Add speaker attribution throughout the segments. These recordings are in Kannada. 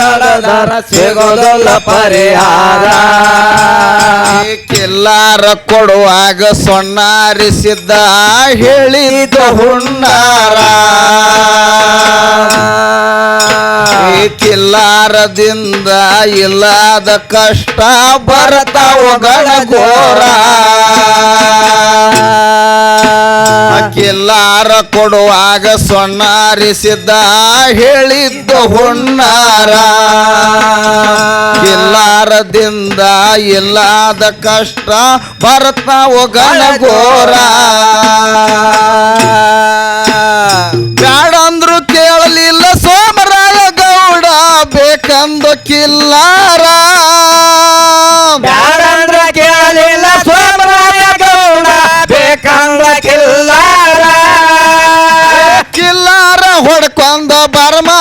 Speaker 1: ನಡೆದರ ಸಿಗೋದಲ್ಲ ಪರಿಹಾರ.
Speaker 2: ಕಿಲ್ಲಾರ ಕೊಡುವಾಗ ಸೊಣ್ಣಾರಿಸಿದ್ದ ಹೇಳಿದ ಹುಣ್ಣಾರ ಕಿಲ್ಲಾರದಿಂದ ಇಲ್ಲದ ಕಷ್ಟ ಬರ್ತಾವ ಆ ಕಿಲ್ಲಾರ ಕೊಡುವಾಗ ಸೊನ್ನಾರಿಸಿದ್ದ ಹೇಳಿದ್ದ ಹುಣ್ಣಾರ. ಕಿಲ್ಲಾರದಿಂದ ಇಲ್ಲಾದ ಕಷ್ಟ ಬರ್ತಾವ ಗಣಗೋರ ಬ್ಯಾಡಂದ್ರು ಕೇಳಲಿಲ್ಲ ಸೋಮರಾಯ ಗೌಡ ಬೇಕಂದು ಕಿಲ್ಲಾರ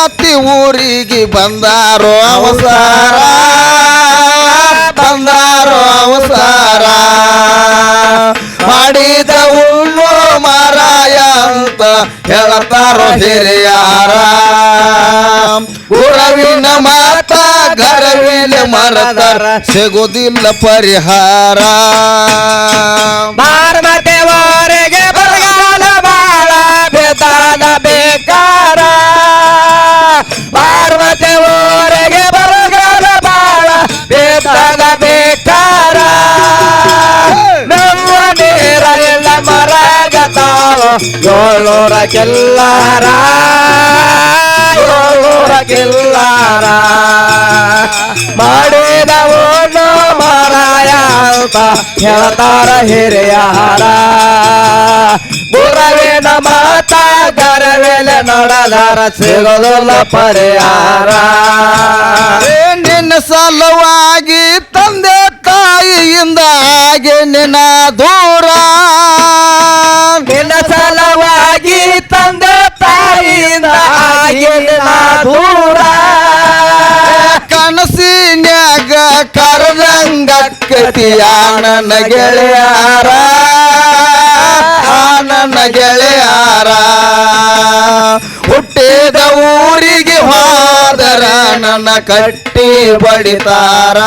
Speaker 2: ಬರಮಾತಿ ಊರಿಗೆ ಬಂದಾರೋ ಅವಸಾರ ಬಂದಾರೋ ಅವಸಾರ ಮಾಡಿದ ಉಣ್ಣು ಮಾರಾಯ ಅಂತ ಹೇಳತಾರೋ ಹಿರಿಯಾರ? ಉರವಿನ ಮಾತ ಗರವಿನ ಮರತರ ಸಿಗುದಿಲ್ಲ ಪರಿಹಾರ.
Speaker 1: ಏಳ್ನೂರ ಕೆಲ್ಲಾರ ಏಳ್ನೂರ ಕೆಲ್ಲಾರ ಮಾಡಿದವನು ಮಾರಾಯ ಅಂತ ಹೇಳ್ತಾರ ಹಿರಿಯಾರ. ಗುರವಿನ ಮಾತ ಗರವೇಲೆ ನೋಡದಾರ ಸಿಗೋದಿಲ್ಲ ಪರಿಹಾರ.
Speaker 2: ನಿನ್ನ ಸಲುವಾಗಿ ತಂದೆ ತಾಯಿಯಿಂದ ಹಾಗೆ ನಿನ್ನ ದೂರ.
Speaker 1: ನಿನ್ನ ತಾಯಿಯಿಂದ ಆಗಿನ ದೂರ.
Speaker 2: ಕನಸಿನ್ಯಾಗ ಕರದಂಗ ಕತಿಯ ನನ್ನ ಗೆಳೆಯಾರ. ನನ್ನ ಗೆಳೆಯಾರ ಹುಟ್ಟಿದ ಊರಿಗೆ ಹೋದರ ನನ್ನ ಕಟ್ಟಿ ಬಡಿತಾರ.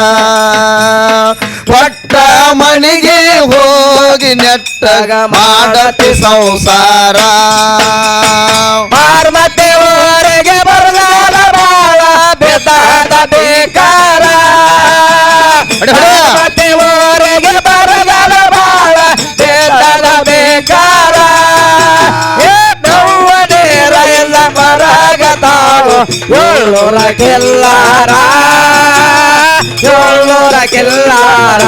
Speaker 2: ಪಟ್ಟ ಮಣಿಗೆ ಹೋಗಿ ನೆಟ್ಟಗ ಮಾಡತಿ ಸಂಸಾರ.
Speaker 1: ಪಾರ್ವತಿಯವರೆಗೆ ಬರಗಾಲ ಬಾಳ ಬೇತಾದ ಬೇಕಾರ. ಏಳ್ನೂರ ಕೆಲ್ಲಾರ ಏಳ್ನೂರ ಕೆಲ್ಲಾರ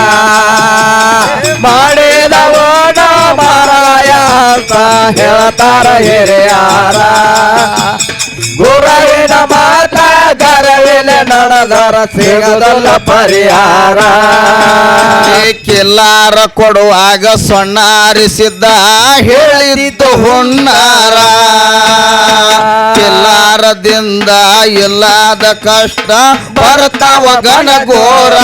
Speaker 1: ಮಾಡಿದವೋ ಮಾರಾಯ ಅಂತ ಹೇಳ್ತಾರ ಹಿರಿಯಾರ. ಗುರವಿನ ಮಾತ ಗರವಿಲೆ ನಡೆದರ ಸಿಗದಲ್ಲ ಪರಿಹಾರ.
Speaker 2: ಕಿಲ್ಲಾರ ಕೊಡುವಾಗ ಸೊಣ್ಣಾರಿಸಿದ್ದ ಹೇಳಿದ್ದು ಹುಣ್ಣಾರ ಕಿಲ್ಲಾರದಿಂದ ಇಲ್ಲದ ಕಷ್ಟ ಬರ್ತಾವ ಗಣಗೋರ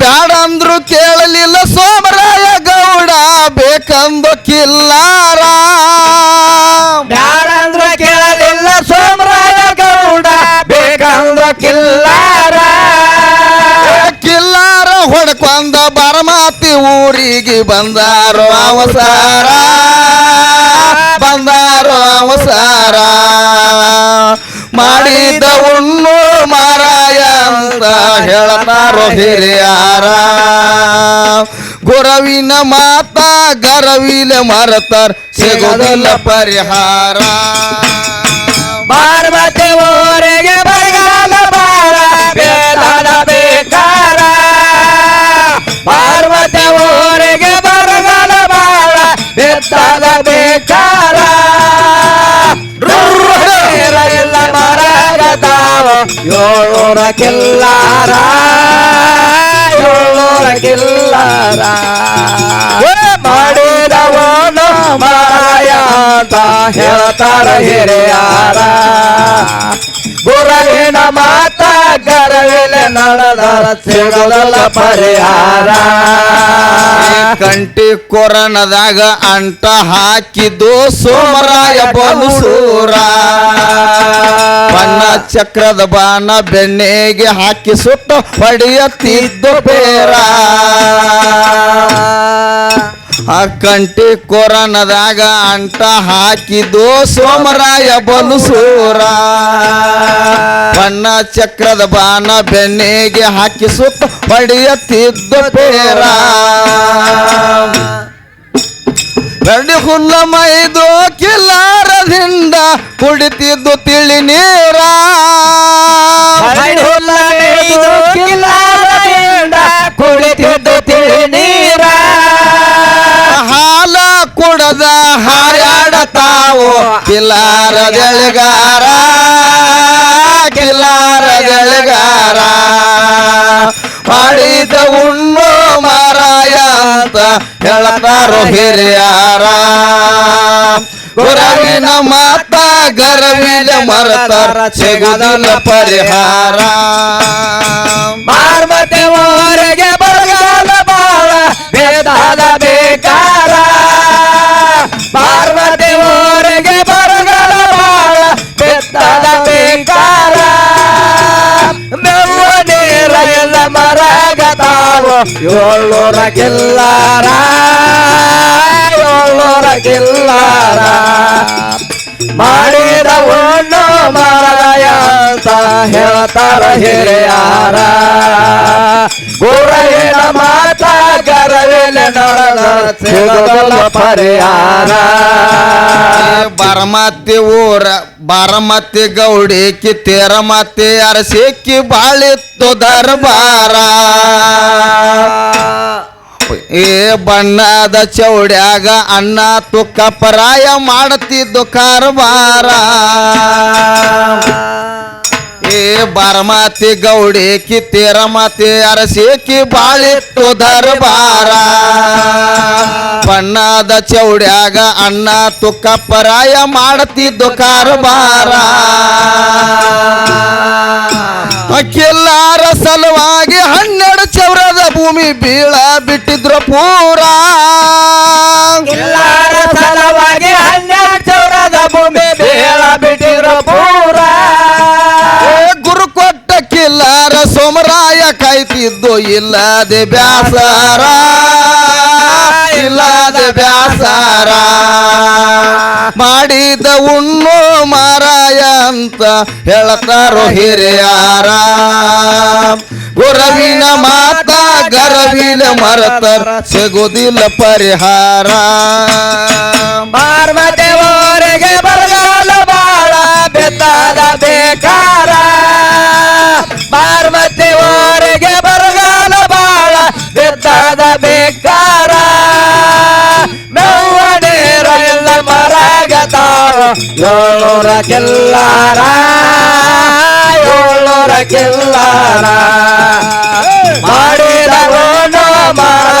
Speaker 2: ಬ್ಯಾಡಂದ್ರು ಕೇಳಲಿಲ್ಲ ಸೋಮರಾಯ ಗೌಡ, ಬೇಕಂದು ಕಿಲ್ಲಾರ. ಹೊಡ್ಕೊಂಡ ಬರಮಾತಿ ಊರಿಗೆ ಬಂದಾರೋ ಅವಸಾರ. ಬಂದಾರೋ ಅವಸಾರ. ಮಾಡಿದ ಉಣ್ಣು ಮಾರಾಯ ಅಂತ ಹೇಳತಾರೋ ಹಿರಿಯಾರ. ಗುರವಿನ ಮಾತ ಗರವಿನ ಮರತಾರ, ಸಿಗೋದಿಲ್ಲ ಪರಿಹಾರ.
Speaker 1: ಪಾರ್ವತಿ ಊರಿಗೆ ರುರ್ರ ಎಲ್ಲ ಮರಗತಾವ ಏಳ್ನೂರ ಕಿಲ್ಲಾರ ಏಳ್ನೂರ ಕಿಲ್ಲಾರ ಮಾಡಿದವನು ಮಾರಾಯ ಅಂತ ಹೇಳ್ತಾರ ಹಿರಿಯಾರ. ಗುರುವಿನ ಮಾತ ಗರವಿಲೆ ನಡೆದರ ಸಿಗದಲ್ಲ ಪರಿಹಾರ.
Speaker 2: ಕಂಟಿ ಕೊರನದಾಗ ಅಂಟ ಹಾಕಿದ್ದು ಸೋಮರಾಯ ಬಲುಸೂರ ಬಣ್ಣ ಚಕ್ರದ ಬಾಣ ಬೆಣ್ಣೆಗೆ ಹಾಕಿ ಸುಟ್ಟು ಹೊಡೆಯುತ್ತಿದ್ದು ಬೇರ. ಆ ಕಂಟಿ ಕೊರನದಾಗ ಅಂಟ ಹಾಕಿದ್ದು ಸೋಮರಾಯ ಬಲುಸೂರ ಬಣ್ಣ ಚಕ್ರದ ಬಾಣ ಬೆಣ್ಣೆಗೆ ಹಾಕಿ ಸುತ್ತ ಹೊಡೆಯುತ್ತಿದ್ದು ಬೇರ ಬೆಳ್ಳಿ ಹುಲ್ಲ ಮೈದು ಕಿಲ್ಲಾರದಿಂದ ಕುಡಿತಿದ್ದು ತಿಳಿ ನೀರ.
Speaker 1: ಕುಡಿತಿದ್ದು ತಿಳಿ ನೀರ.
Speaker 2: ಹಾಲ ಕುಡದ ಹಾರಾಡತಾವು? ಕಿಲಾರ ಕಿಲ್ಲಾರದೆಳೆಗಾರ ಮಾಡಿದ ಉಣ್ಣು ಮಾರಾಯ ಅಂತ ಹೇಳ್ತಾರೋ ಹಿರಿಯಾರ. ಗುರವಿನ ಮಾತ ಗರವಿನ ಮರತಾರ ಸಿಗುದಿಲ್ಲ ಪರಿಹಾರ.
Speaker 1: ಮಾರ್ಮತೆ ಊರಿಗೆ ಬರಗಾಲ ಬಾಳ ಬೇದಾದ ಬೇದಾದ ಬೇಕಾರ ಬೆವ್ವ ನೀರ ಎಲ್ಲ ಮರಗತಾವು. ಏಳ್ನೂರ ಕಿಲ್ಲಾರ ಏಳ್ನೂರ ಕಿಲ್ಲಾರ ಮಾಡಿದ ಒಣ್ಣು ಮಾರಾಯ ಅಂತ ಹೇಳ್ತಾರ ಹಿರಿಯಾರ. ಗುರವಿನ ಮಾತ ಗರವಿನ ನಡೆದ ಪರಿಹಾರ.
Speaker 2: ಬಾರಮತಿ ಊರ, ಬಾರಮಾತೆ ಗೌಡಿ ಕಿತ್ತೇರ ಮತ್ತೆ ಅರಸಿಕ್ಕಿ ಬಾಳಿತ್ತು ದರ್ಬಾರ. ಏ ಬಣ್ಣದ ಚೌಡ್ಯಾಗ ಅನ್ನ ತುಕ್ಕ ಪರಾಯ ಮಾಡುತ್ತಿದ್ದು ಕಾರವಾರ ಏ ಬಾರಮಾತಿ ಗೌಡಿ ಕಿತ್ತೇರ ಮಾತಿ ಅರಸೇಕಿ ಬಾಳಿಟ್ಟು ದರ್ಬಾರ. ಬಣ್ಣದ ಚೌಡ್ಯಾಗ ಅಣ್ಣ ತುಕ್ಕ ಪರಾಯ ಮಾಡುತ್ತಿದ್ದು ಕಾರವಾರ ಕಿಲ್ಲಾರ ಸಲುವಾಗಿ ಹನ್ನೆರಡು ಚೌರದ ಭೂಮಿ ಬೀಳ ಬಿಟ್ಟಿದ್ರು ಪೂರ. ಕಾಯ್ತಿದ್ದು ಇಲ್ಲದೆ ಬ್ಯಾಸಾರ ಇಲ್ಲದೆ ಬ್ಯಾಸಾರ. ಮಾಡಿದ ಉಣ್ಣು ಮಾರಾಯ ಅಂತ ಹೇಳ್ತಾರೋ ಹಿರಿಯಾರ. ಗುರವಿನ ಮಾತ ಗರವಿನ ಮರತರ ಸಿಗುದಿಲ್ಲ ಪರಿಹಾರ.
Speaker 1: ಪಾರ್ವತಿ ಬೆತ್ತಾದ ಬೇಕಾರ ನೋಡೇರ ಎಲ್ಲ ಮರಗತಾವ ಏಳ್ನೂರ ಕೆಲ್ಲಾರ ಏಳ್ನೂರ ಕೆಲ್ಲಾರ ಮಾಡಿದ ಮಾರಾಯ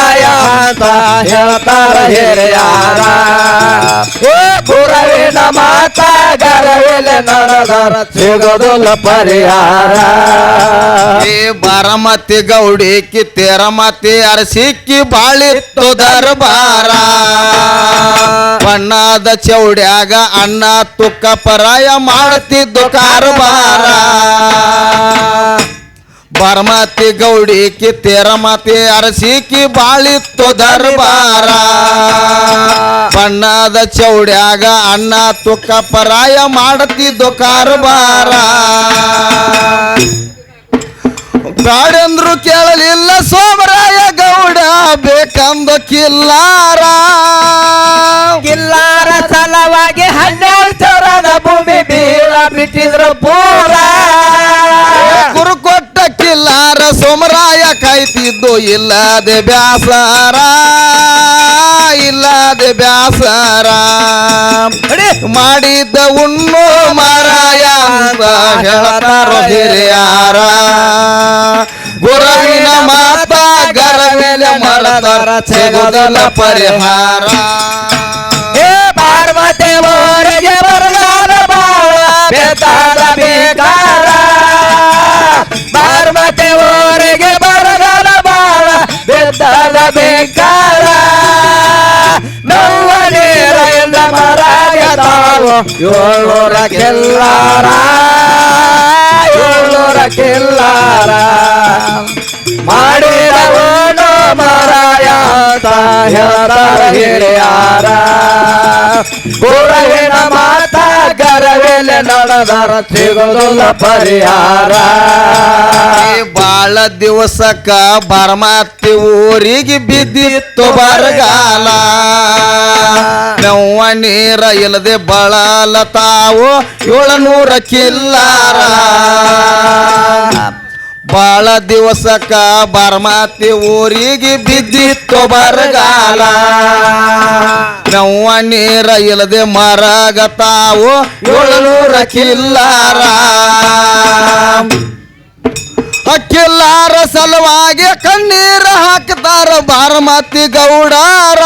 Speaker 1: ಅಂತ ಹೇಳ್ತಾರ ಹಿರಿಯಾರ. ಏ ಗುರವಿನ ಮಾತ ಗರವಿಲ ನಡೆದರ ಸಿಗೋದಿಲ್ಲ ಪರಿಹಾರ.
Speaker 2: ಏ, ಬಾರಮತಿ ಕಿ ಮತ್ತೆ ಅರಸಿಕ್ಕಿ ಬಾಳಿತ್ತು ದರ್ಬಾರ. ಬಣ್ಣದ ಚೌಡ್ಯಾಗ ಅಣ್ಣ ತುಕ್ಕ ಪರಾಯ ಮಾಡುತ್ತಿದ್ದು ಕಾರಬಾರ. ಬಾರಮತಿ ಗೌಡಿ ಕಿತ್ತೇರ ಅರಸಿ ಕಿ ಬಾಳಿತ್ತು ದರ್ಬಾರ. ಬಣ್ಣದ ಚೌಡ್ಯಾಗ ಅಣ್ಣ ತುಕ್ಕ ಪರಾಯ ಮಾಡುತ್ತಿದ್ದು ಕಾರಬಾರ. ಬ್ಯಾಡೆಂದ್ರು ಕೇಳಲಿಲ್ಲ ಸೋಮರಾಯ ಗೌಡ, ಬೇಕಂದ ಕಿಲ್ಲಾರ.
Speaker 1: ಕಿಲ್ಲಾರ ಸಲವಾಗಿ ಹನ್ನೆರಡು ಚೌರದ ಭೂಮಿ ಬೀಳ ಬಿಟ್ಟಿದ್ರು
Speaker 2: ಸೋಮರಾಯ ಕಾಯ್ತಿದ್ದು ಇಲ್ಲದೆ ಬ್ಯಾಸರ ಇಲ್ಲದೆ ಬ್ಯಾಸರ. ಮಾಡಿದ್ದ ಉಣ್ಣು ಮಾರಾಯ ಅಂತ ಹೇಳ್ತಾರೋ ಹಿರಿಯಾರ. ಗುರುವಿನ ಮಾತ ಗರವಿನ ಮರತರ ಸಿಗುದಿಲ್ಲ ಪರಿಹಾರ.
Speaker 1: ಏಳ್ನೂರ ಕೆಲ್ಲಾರ ಏಳ್ನೂರ ಕೆಲ್ಲಾರ ಮಾಡಿದವನು ಮಾರಾಯ ಹೇಳ್ತಾರ ಹಿರಿಯಾರ. ಗುರುವಿನ ಮಾತ ಗರವೆಲೆ ನಡೆದರ ಸಿಗೋದಿಲ್ಲ ಪರಿಹಾರ.
Speaker 2: ಬಾಳ ದಿವಸಕ್ಕ ಬರಮಾತಿ ಊರಿಗೆ ಬಿದ್ದಿತ್ತು ಬರಗಾಲ. ನೀರ ಇಲ್ಲದೆ ಬಳಲ ತಾವು ಏಳನೂರ ಕಿಲ್ಲಾರ ಬಾಳ ದಿವಸಕ್ಕ ಬರ್ಮಾತಿ ಊರಿಗೆ ಬಿದ್ದಿತ್ತು ಬರಗಾಲ. ನವ್ವ ನೀರ ಇಲ್ಲದೆ ಮರಗ ತಾವು ಏಳನೂರ ಕಿಲ್ಲಾರ ಅಕ್ಕಿಲ್ಲಾರ ಸಲುವಾಗಿ ಕಣ್ಣೀರ ಹಾಕ್ತಾರ ಬಾರಮತಿ ಗೌಡಾರ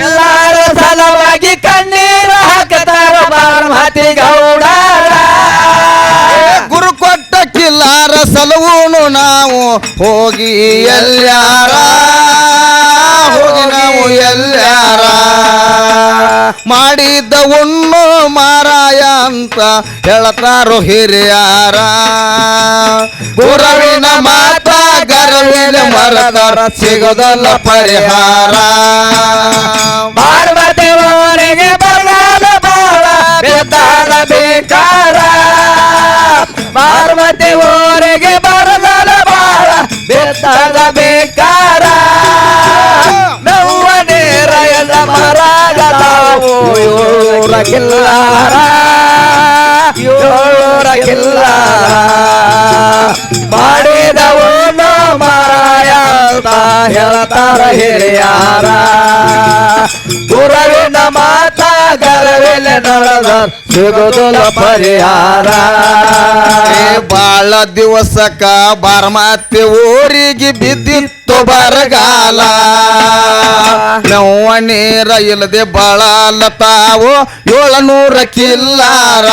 Speaker 1: ಎಲ್ಲಾರ ಸಲುವಾಗಿ ಕಣ್ಣೀರು ಹಾಕತಾರ ಬಾರಮತಿ ಗೌಡರ
Speaker 2: ಗುರು ಕೊಟ್ಟ ಕಿಲ್ಲಾರ ಸಲುವನು ನಾವು ಹೋಗಿ ಎಲ್ಲಾರ ಹೋಗಿ ನಾವು ಎಲ್ಲಾರ ಮಾಡಿದ್ದ ಉಣ್ಣು ಮಾರಾಯ ಅಂತ ಹೇಳ್ತಾರೋ ಹಿರಿಯಾರ. ಗುರುವಿನ ಮಾತ ಗರವಿನ ಮರದರ ಸಿಗೋದಲ್ಲ ಪರಿಹಾರ.
Speaker 1: ಪಾರ್ವತಿ ಊರಿಗೆ ಬರಗಾಲ ಬಾಳ ಬೇತಾಳ ಬೇಕಾರ. ಪಾರ್ವತಿ ಊರಿಗೆ ಬರಗಾಲ ಬಾಳ ಬೇತಾಳ ಬೇಕಾರ. ನೋವ ನೇರ ಎಲ್ಲ ಮರಾಗ ಮಾಡಿದವನು ಮಾರಾಯ ಹೇಳ್ತಾರ ಹಿರಿಯಾರ. ನಡೆದ ಸಿಗೋದಿಲ್ಲ ಪರಿಹಾರ
Speaker 2: ಬಾಳ ದಿವಸಕ್ಕ ಬಾರಮಾತೆ ಊರಿಗೆ ಬಿದ್ದಿತ್ತು ಬರಗಾಲ. ನೋವ ನೀರ ಇಲ್ಲದೆ ಬಾಳ ತಾವು ಏಳನೂರ ಕಿಲ್ಲಾರ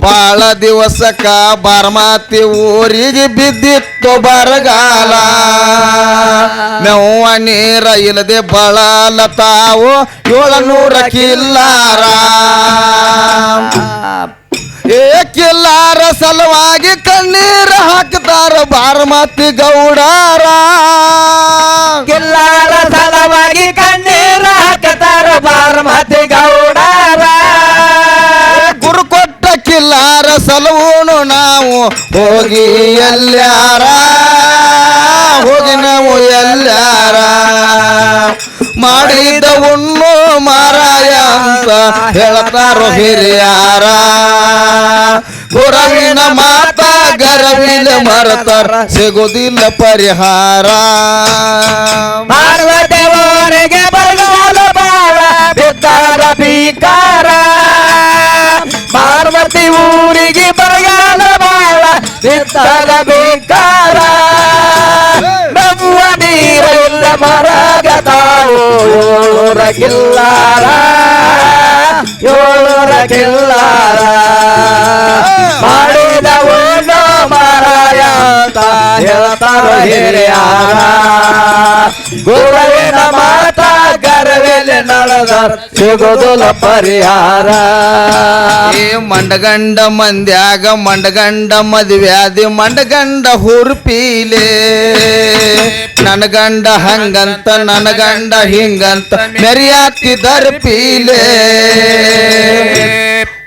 Speaker 2: ಬಾಳ ದಿವಸಕ್ಕ ಬಾರಮಾತಿ ಊರಿಗೆ ಬಿದ್ದಿತ್ತು ಬರಗಾಲ. ನೆವ್ವ ನೀರ ಇಲ್ಲದೆ ಬಳಲ ತಾವು ಏಳನೂರ ಕಿಲ್ಲಾರ. ಏ
Speaker 1: ಕಿಲ್ಲಾರ ಸಲುವಾಗಿ ಕಣ್ಣೀರ ಹಾಕ್ತಾರ ಬಾರ್ಮಾತಿ ಗೌಡಾರ.
Speaker 2: ಹೋಗಿ ಎಲ್ಲಾರ ಹೋಗಿ ನಾವು ಎಲ್ಲಾರ? ಮಾಡಿದ ಉಣ್ಣು ಮಾರಾಯ ಅಂತ ಹೇಳ್ತಾರೋ ಹಿರಿಯಾರ? ಗುರವಿನ ಮಾತ ಗರವಿನ ಮರತಾರ ಸಿಗೋದಿಲ್ಲ ಪರಿಹಾರ.
Speaker 1: ಪಾರ್ವತಿ ಊರಿಗೆ ಬರಗಾಲ ಬಾಳ ಬಿದ್ದಾರ ಪಾರ್ವತಿ ಊರಿಗೆ ಬರಗಾಲ ಬಿದ್ದಾರ ಭೀಕಾರ ನಮ್ಮ ನೀರಿಲ್ಲ ಮರಗ ತಾವು ಏಳೂರ ಕಿಲ್ಲಾರ ಏಳೂರ ಕಿಲ್ಲಾರ ಅಂತ ಹೇಳ್ತಾರ ಹಿರಿಯಾರ ಗುರುವಿನ ಮಾತ ಗರವೆಲೆ ನಡೆದ ಸಿಗೋದಿಲ್ಲ ಪರಿಹಾರ.
Speaker 2: ಈ ಮಂಡಗಂಡ ಮಂದ್ಯಾಗ ಮಂಡಗಂಡ ಮದುವ್ಯಾದಿ ಮಂಡಗಂಡ ಹುರ್ಪೀಲೆ. ನನಗಂಡ ಗಂಡ ಹಂಗಂತ, ನನಗಂಡ ಗಂಡ ಹಿಂಗಂತ ಮೆರಿಯಾತಿ ದರ್ಪೀಲೆ.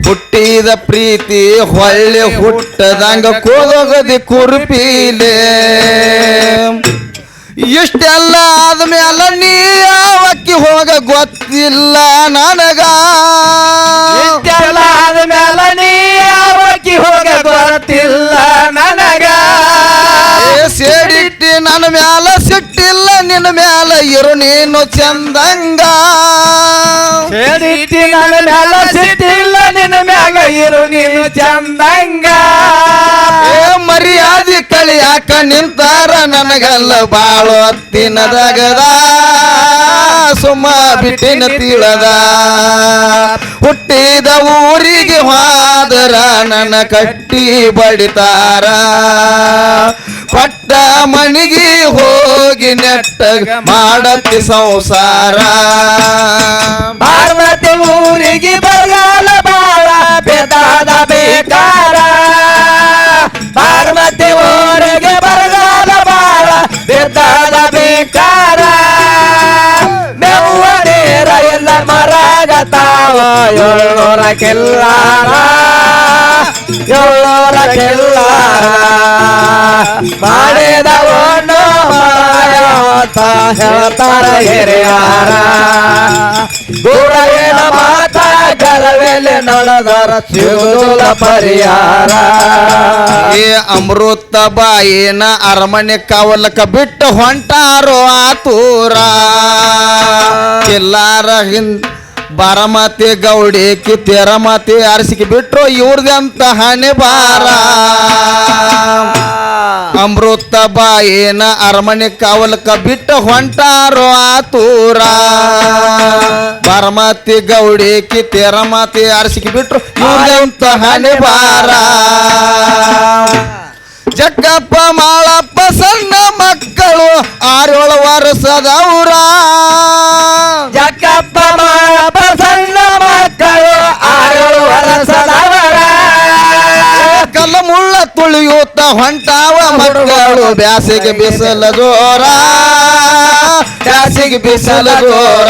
Speaker 2: ಹುಟ್ಟಿದ ಪ್ರೀತಿ ಹೊಳ್ಳಿ ಹುಟ್ಟದಂಗ ಕೋದೋಗದಿ ಕುರುಪೀಲೆ. ಇಷ್ಟೆಲ್ಲ ಆದ್ಮೇಲೆ ನೀ ಯಾವಕ್ಕಿ ಹೋಗ ಗೊತ್ತಿಲ್ಲ ನನಗ.
Speaker 1: ಇಷ್ಟೆಲ್ಲ ಆದ್ಮೇಲ ನೀ ಯಾವಕ್ಕಿ ಹೋಗ ಗೊತ್ತಿಲ್ಲ ನನಗ.
Speaker 2: ಸೇಡಿಟ್ಟಿ ನನ್ನ ಮ್ಯಾಲ ಸಿಟ್ಟಿಲ್ಲ ನಿನ್ನ ಮ್ಯಾಲ ಇರು ನೀನು ಚಂದಂಗ.
Speaker 1: ಸೇರಿಟ್ಟಿ ನನ್ನ ಮ್ಯಾಲ ಸಿಟ್ಟಿಲ್ಲ ಇರು ನೀನು ಚಂದಂಗ.
Speaker 2: ಮರ್ಯಾದೆ ಕಳಿಯಾಕ ನಿಂತಾರ ನನಗಲ್ಲ ಬಾಳು ತಿನ್ನದಗದ ಸುಮ್ಮ ಬಿಟ್ಟಿನ ತಿಳದ. ಹುಟ್ಟಿದ ಊರಿಗೆ ಹಾದರ ನನ್ನ ಕಟ್ಟಿ ಬಡಿತಾರ. ಪಟ್ಟ ಮಣಿಗೆ ಹೋಗಿ ನೆಟ್ಟ ಮಾಡತಿ ಸಂಸಾರ.
Speaker 1: ಪಾರ್ವತಿ ಊರಿಗೆ ಬರಗಾಲ ಬೆದಾದ ಬೇಕಾರ. ಪಾರ್ವತಿ ಊರಿಗೆ ಬರಗಾಲ ಬಾಳ ಬೆದಾದ ಬೇಕಾರ. ಮೆವ್ವ ನೇರ ಎಲ್ಲ ಮರಗತಾವ ಏಳ್ನೂರ ಕೆಲ್ಲಾರ ಏಳ್ನೂರ ಕೆಲ್ಲಾರ ಮಾಡಿದವನು ಒಂದು ಹೇಳ್ತಾರ ಹಿರಿಯಾರ. ಗುರುವಿನ ಮಾತ ಗರವೆಲೆ ನಡೆದರ ಸಿಗುದಿಲ್ಲ ಪರಿಹಾರ.
Speaker 2: ಏ ಅಮೃತ ಬಾಯಿನ ಅರಮನೆ ಕಾವಲಕ ಬಿಟ್ಟು ಹೊಂಟಾರೋ ಆತೂರ. ಎಲ್ಲಾರ ಹಿಂದ್ ಬಾರಮತಿ ಗೌಡಿ ಕಿತ್ತೆರಮತಿ ಅರಸಿಕೆ ಬಿಟ್ರು ಇವ್ರದಂತ ಹಣೆ ಬಾರ ಅಮೃತ ಬಾಯಿನ ಅರಮನೆ ಕಾವಲಕ ಬಿಟ್ಟ ಹೊಂಟಾರೋ ಆತೂರ ಬಾರಮತಿ ಗೌಡಿ ಕಿತ್ತೆರಮತಿ ಅರಸಿಕೆ ಬಿಟ್ರು ಇವ್ರದಂತ ಹಣೆ ಬಾರ ಜಕ್ಕಪ್ಪ ಮಾಳಪ್ಪ, ಸಣ್ಣ ಮಕ್ಕಳು ಆರೇಳು ವರ್ಷದವ್ರ
Speaker 1: ಜಕ್ಕಪ್ಪ ಮಾಳಪ್ಪ
Speaker 2: ತುಳಿಯುತ್ತ ಹೊಂಟಾವ ಮಕ್ಕಳು ಬ್ಯಾಸಿಗೆ ಬಿಸಲ ಜೋರ. ಬ್ಯಾಸಿಗೆ ಬಿಸಲ ಜೋರ.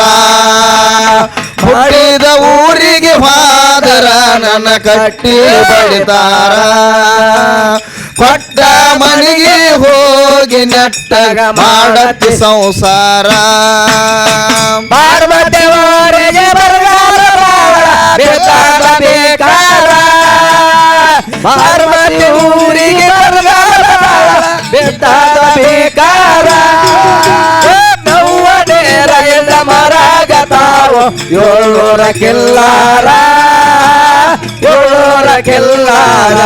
Speaker 2: ಹುಟ್ಟಿದ ಊರಿಗೆ ಹಾದರ ನನ್ನ ಕಟ್ಟಿ ಬಡಿತಾರ. ಕೊಟ್ಟ ಮನೆಗೆ ಹೋಗಿ ನೆಟ್ಟಗ ಮಾಡತಿ ಸಂಸಾರ.
Speaker 1: ಪಾರ್ವತಿ ಊರಿಗೆ ಪಾರ್ವತಿ ಊರಿಗೆ ಬರಗಾಲ ಬಾಳ ಬೇಕಾದ ಬೇಕಾರ ನೋವ ನೇರ ಎಲ್ಲ ಮರಗತಾವ ಏಳ್ನೂರ ಕೆಲ್ಲಾರ ಏಳ್ನೂರ ಕೆಲ್ಲಾರ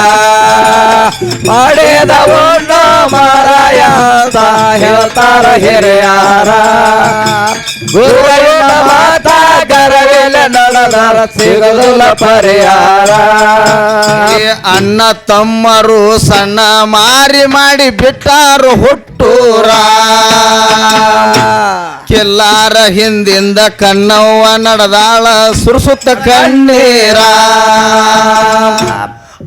Speaker 1: ಮಾಡಿದ ಒಂದು ಮಾರಾಯ ಅಂತ ಹೇಳ್ತಾರ ಹಿರಿಯಾರ ಗುರುವಿನ ಮಾತ ಗರವೆಲೆ ನಡೆದ ಸಿಗದುಲ ಪರಿಹಾರ.
Speaker 2: ಅಣ್ಣ ತಮ್ಮರು ಸಣ್ಣ ಮಾರಿ ಮಾಡಿ ಬಿಟ್ಟಾರು ಹುಟ್ಟೂರ. ಕೆಲ್ಲಾರ ಹಿಂದಿಂದ ಕಣ್ಣವ್ವ ನಡೆದಾಳ ಸುರ್ಸುತ್ತ ಕಣ್ಣೀರ.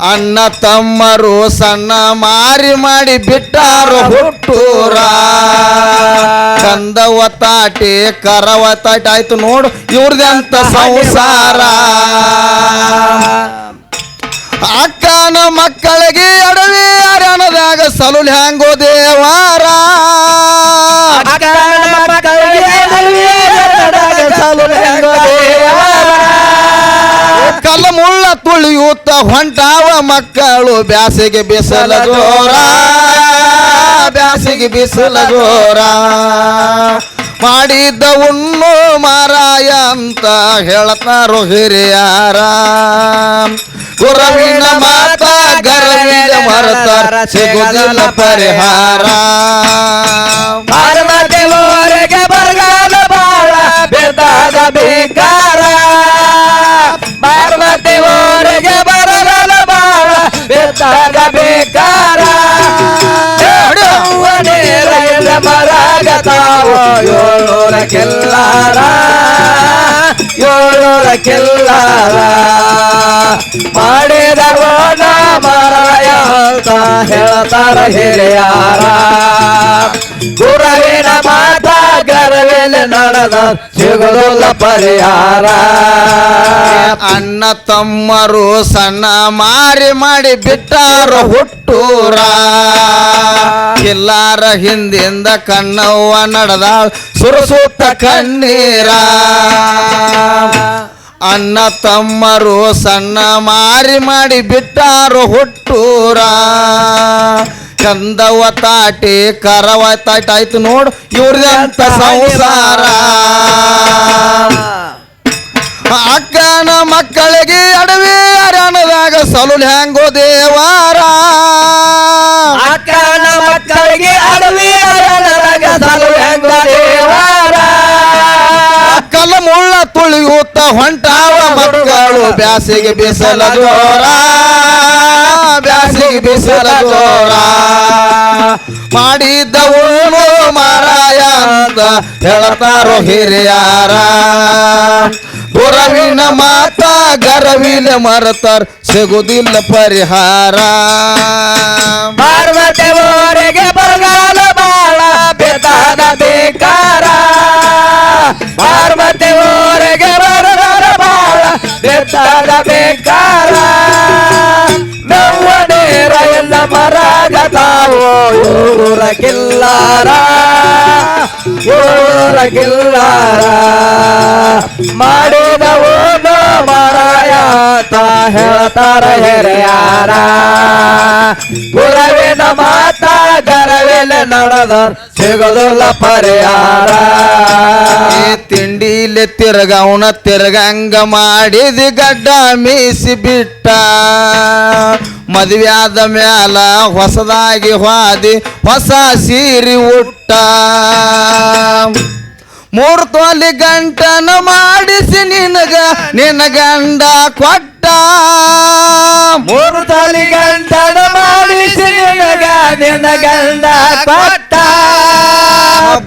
Speaker 2: ಅಣ್ಣ ತಮ್ಮರು ಸಣ್ಣ ಮಾರಿ ಮಾಡಿ ಬಿಟ್ಟಾರು ಹುಟ್ಟೂರ. ಕಂದವ ತಾಟಿ, ಕರವ ತಾಟಿ, ಆಯ್ತು ನೋಡು ಇವ್ರದಂತ ಸಂಸಾರ. ಅಕ್ಕನ ಮಕ್ಕಳಿಗೆ ಅಡವಿ ಅರಣದಾಗ ಸಲುಲ್ ಹ್ಯಾಂಗೋ ದೇವಾರ. ಮಕ್ಕಳು ಬ್ಯಾಸಿಗೆ ಬಿಸಲ ಜೋರ ಬ್ಯಾಸಿಗೆ ಬಿಸಲ ಜೋರ ಮಾಡಿದ್ದ ಉಣ್ಣು ಮಾರಾಯ ಅಂತ ಹೇಳ್ತಾರೋ ಹಿರಿಯಾರ. ಗುರವಿನ ಮಾತಾ ಗರವಿನ ಮರತಾರ ಸಿಗುದಿಲ್ಲ ಪರಿಹಾರ.
Speaker 1: ಪಾರ್ವತಿ ಊರಿಗೆ ಬರಗಾಲ ಬಾಳ ಬೆದ್ದಾದ ಬೆದ್ದಾದ ಬೇಕಾರ ನೇರ ಮರಗತಾವ ಏಳ್ನೂರ ಕೆಲ್ಲಾರ ಏಳ್ನೂರ ಕೆಲ್ಲಾರ ಮಾಡಿದ ಓಣ ಮಾರಾಯ ಅಂತ ಹೇಳ್ತಾರ ಹಿರಿಯಾರ. ಗುರವಿನ ಮಾತ ಗರವೇಲೆ ನಡೆದ ಸಿಗುದಿಲ್ಲ ಪರಿಹಾರ.
Speaker 2: ಅಣ್ಣ ತಮ್ಮರು ಸಣ್ಣ ಮಾರಿ ಮಾಡಿ ಬಿಟ್ಟಾರ ಹುಟ್ಟೂರ. ಎಲ್ಲಾರ ಹಿಂದಿಂದ ಕಣ್ಣವ್ವ ನಡೆದ ಸುರಸುತ್ತ ಕಣ್ಣೀರ. ಅಣ್ಣ ತಮ್ಮರು ಸಣ್ಣ ಮಾರಿ ಮಾಡಿ ಬಿಟ್ಟಾರು ಹುಟ್ಟೂರ. ಕಂದವ ತಾಟಿ ಕರವ ತಾಟಿ, ಆಯ್ತು ನೋಡು ಇವ್ರದಂತ ಸಂಸಾರ. ಅಕ್ಕನ ಮಕ್ಕಳಿಗೆ ಅಡವಿ ಅರಣದಾಗ ಸಲುಲ್ ಹ್ಯಾಂಗೋ ದೇವಾರ.
Speaker 1: ಅಕ್ಕನ ಮಕ್ಕಳಿಗೆ ಅಡವಿ
Speaker 2: ಹೊಂಟಾವ ಮಕ್ಕಳು ಬ್ಯಾಸಿಗೆ ಬಿಸಲ ಜೋರ, ಬ್ಯಾಸಿಗೆ ಬಿಸಲ ಜೋರ. ಮಾಡಿದ್ದ ಉಣ್ಣು ಮಾರಾಯ ಅಂತ ಹೇಳ್ತಾರೋ ಹಿರಿಯಾರ. ಗುರವಿನ ಮಾತ ಗರವಿನ ಮರತಾರ ಸಿಗುದಿಲ್ಲ ಪರಿಹಾರ.
Speaker 1: ಪಾರ್ವತಿ ಕಿಲ್ಲಾರ ಊರ ಕಿಲ್ಲಾರ ಮಾಡಿದವನು ಮಾರಾಯ ಅಂತ ಹೇಳ್ತಾರ ಹಿರಿಯಾರ. ಗುರವಿನ ಮಾತ ಗರವೆಲೆ ನಡೆದ ಸಿಗೋದಿಲ್ಲ ಪರಿಹಾರ.
Speaker 2: ತಿಂಡಿಲೆ ತಿರ್ಗವನ ತಿರ್ಗಂಗ ಮಾಡಿದ ಗಡ್ಡ ಮೀಸಿ ಬಿಟ್ಟ. ಮದುವೆಯಾದ ಮ್ಯಾಲ ಹೊಸದಾಗಿ ಹಾದಿ ಹೊಸ ಸೀರಿ ಉಟ್ಟ. ಮೂರು ತೊಲಿ ಗಂಟನ ಮಾಡಿಸಿ ನಿನಗ ನಿನ್ನ ಗಂಡ ಕೊಟ್ಟ.
Speaker 1: ಮೂರು ತೋಲಿ ಗಂಟನ ಮಾಡಿಸಿ ನಿನಗ ನಿನ್ನ ಗಂಡ ಕೊಟ್ಟ.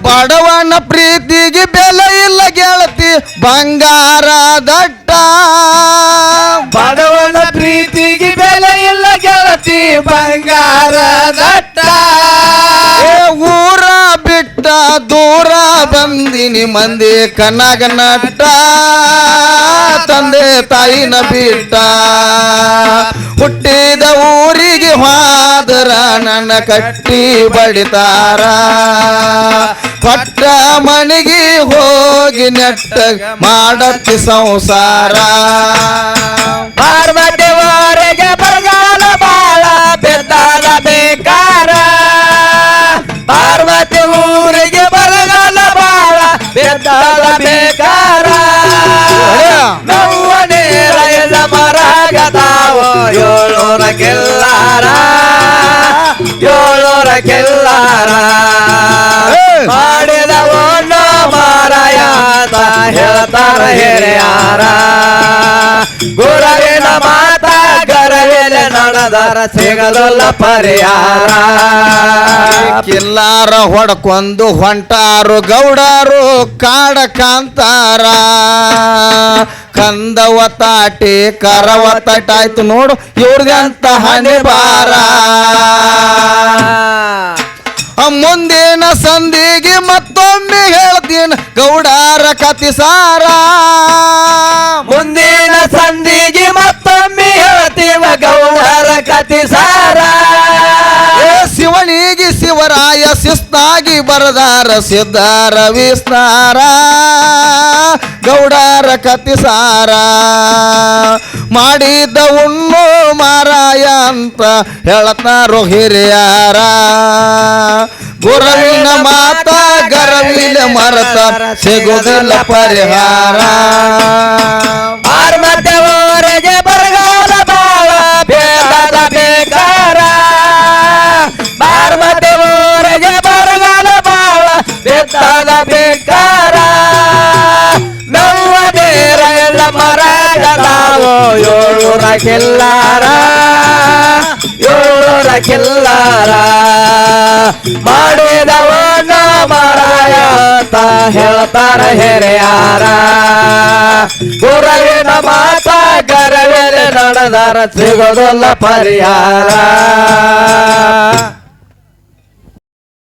Speaker 2: ಬಡವನ ಪ್ರೀತಿಗೆ ಬೆಲೆ ಇಲ್ಲ ಗೆಳತಿ ಬಂಗಾರ ದಟ್ಟ.
Speaker 1: ಬಡವನ ಪ್ರೀತಿಗೆ ಬಂಗಾರ ದಟ್ಟ.
Speaker 2: ಊರ ಬಿಟ್ಟ ದೂರ ಬಂದಿನಿ ಮಂದಿ ಕನಗ ನಟ್ಟ. ತಂದೆ ತಾಯಿನ ಬಿಟ್ಟ. ಹುಟ್ಟಿದ ಊರಿಗೆ ಹಾದರ ನನ್ನ ಕಟ್ಟಿ ಬಡಿತಾರ. ಪಟ್ಟ ಮನೆಗೆ ಹೋಗಿ ನೆಟ್ಟ ಮಾಡತ್ತಿ ಸಂಸಾರ.
Speaker 1: ಪಾರ್ವತಿ ನೋವ ನೇರ ಎಲ್ಲ ಮರಗತಾವೋ ಏಳೂರ ಕೆಲ್ಲಾರ ಏಳೂರ ಕೆಲ್ಲಾರ ಮಾಡಿದವನು ಮಾರಾಯ ಅಂತ ಹೇಳ್ತಾರ ಹಿರಿಯಾರ. ಗುರವಿನ ಮಾತ ಗರವಿನ ನಡೆದಾರ ಸಿಗದಲ್ಲ ಪರಿಹಾರ.
Speaker 2: ಕಿಲ್ಲಾರ ಹೊಡ್ಕೊಂದು ಹೊಂಟಾರು ಗೌಡರು ಕಾಡ ಕಾಂತಾರ. ಕಂದವ ತಾಟಿ ಕರವ ತಟಾಯ್ತು ನೋಡು ಇವ್ರದಂತ ಹಣೆ ಬಾರ ಮುಂದಿನ ಸಂದಿಗೆ ಮತ್ತೊಮ್ಮೆ ಹೇಳ್ತೀನಿ ಗೌಡರ ಕತಿ ಸಾರ.
Speaker 1: ಮುಂದಿನ ಸಂಧಿಗೆ ಮತ್ತೊಮ್ಮೆ ಹೇಳ್ತೀವ ಗೌಡರ ಕತಿ ಸಾರ.
Speaker 2: ಏ ಶಿವನಿಗೆ ಶಿವರಾಯ ಶಿಸ್ತಾಗಿ ಬರದಾರ ಸಿದ್ಧಾರ ವಿಸ್ತಾರ. ಗೌಡರ ಕತಿಸಾರ ಮಾಡಿದ ಉಣ್ಣು ಮಾರಾಯ ಅಂತ ಹೇಳತಾರೋ ಹಿರಿಯಾರ. ಗುರವಿನ ಮಾತ ಗರವಿನ ಮರತ ಸಿಗುದಿಲ್ಲ ಪರಿಹಾರ.
Speaker 1: ಬೇಕಾರ ನಮ್ಮ ನೇರ ಎಲ್ಲ ಮರಗದಾವೋ. ಏಳೂರ ಕೆಲ್ಲಾರ ಏಳೂರ ಕೆಲ್ಲಾರ ಮಾಡಿದವನ ಮಾರಾಯ ಅಂತ ಹೇಳ್ತಾರ ಹೆರೆಯಾರ. ಗುರವಿನ ಮಾತ ಗರವೇಲೆ ನಡೆದಾರ, ಸಿಗೋದಲ್ಲ ಪರಿಹಾರ.